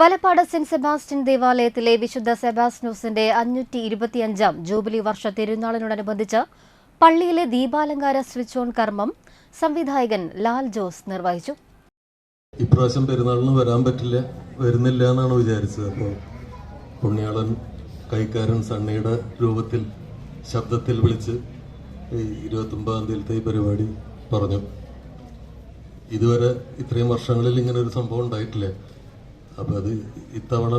Valappad saint Sebastian ദേവാലയത്തിലെ വിശുദ്ധ സെബാസ്റ്റ്യൂസിന്റെ അഞ്ഞൂറ്റി ഇരുപത്തിയഞ്ചാം ജൂബിലി വർഷ തിരുനാളിനോടനുബന്ധിച്ച് പള്ളിയിലെ ദീപാലങ്കാര സ്വിച്ച് ഓൺ കർമ്മം സംവിധായകൻ ലാൽ ജോസ് നിർവഹിച്ചു. ഇപ്രാവശ്യം പെരുന്നാളിന് വരാൻ പറ്റില്ല വരുന്നില്ല എന്നാണ് വിചാരിച്ചത്. അപ്പോൾ പുണ്യാളൻ കൈക്കാരൻ സണ്ണിയുടെ രൂപത്തിൽ ശബ്ദത്തിൽ വിളിച്ച് ഇരുപത്തൊമ്പതാം തീയതിയിലത്തെ ഈ പരിപാടി പറഞ്ഞു. ഇതുവരെ ഇത്രയും വർഷങ്ങളിൽ ഇങ്ങനെ ഒരു സംഭവം ഉണ്ടായിട്ടില്ല. അപ്പം അത് ഇത്തവണ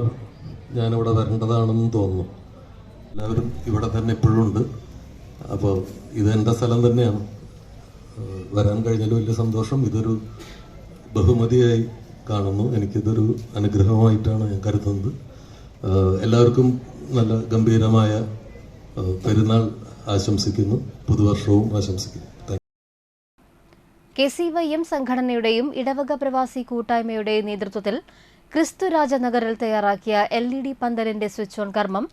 ഞാനിവിടെ വരേണ്ടതാണെന്ന് തോന്നുന്നു. എല്ലാവരും ഇവിടെ തന്നെ ഇപ്പോഴും ഉണ്ട്. അപ്പോൾ ഇത് എന്റെ സ്ഥലം തന്നെയാണ്. വരാൻ കഴിഞ്ഞതിൽ വലിയ സന്തോഷം. ഇതൊരു ബഹുമതിയായി കാണുന്നു. എനിക്കിതൊരു അനുഗ്രഹമായിട്ടാണ് ഞാൻ കരുതുന്നത്. എല്ലാവർക്കും നല്ല ഗംഭീരമായ പെരുന്നാൾ ആശംസിക്കുന്നു. പുതുവർഷവും ആശംസിക്കുന്നു. കെ സി വൈ എം സംഘടനയുടെയും ഇടവക പ്രവാസി കൂട്ടായ്മയുടെയും നേതൃത്വത്തിൽ ക്രിസ്തുരാജ നഗറിൽ തയ്യാറാക്കിയ എൽ ഇ ഡി പന്തലിന്റെ സ്വിച്ച് ഓൺ കർമ്മം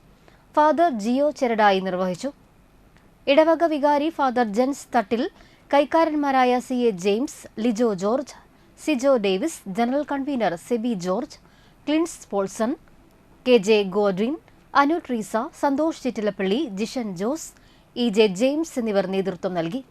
ഫാദർ ജിയോ ചെരടായി നിർവഹിച്ചു. ഇടവക വികാരി father gents Thattil കൈക്കാരന്മാരായ C A James Lijo George Sijo Davis general convener Seby George Clins Polson K J Godrin Anu Treesa Santhosh Chittilappally Jishan Jose E J James എന്നിവർ നേതൃത്വം നൽകി.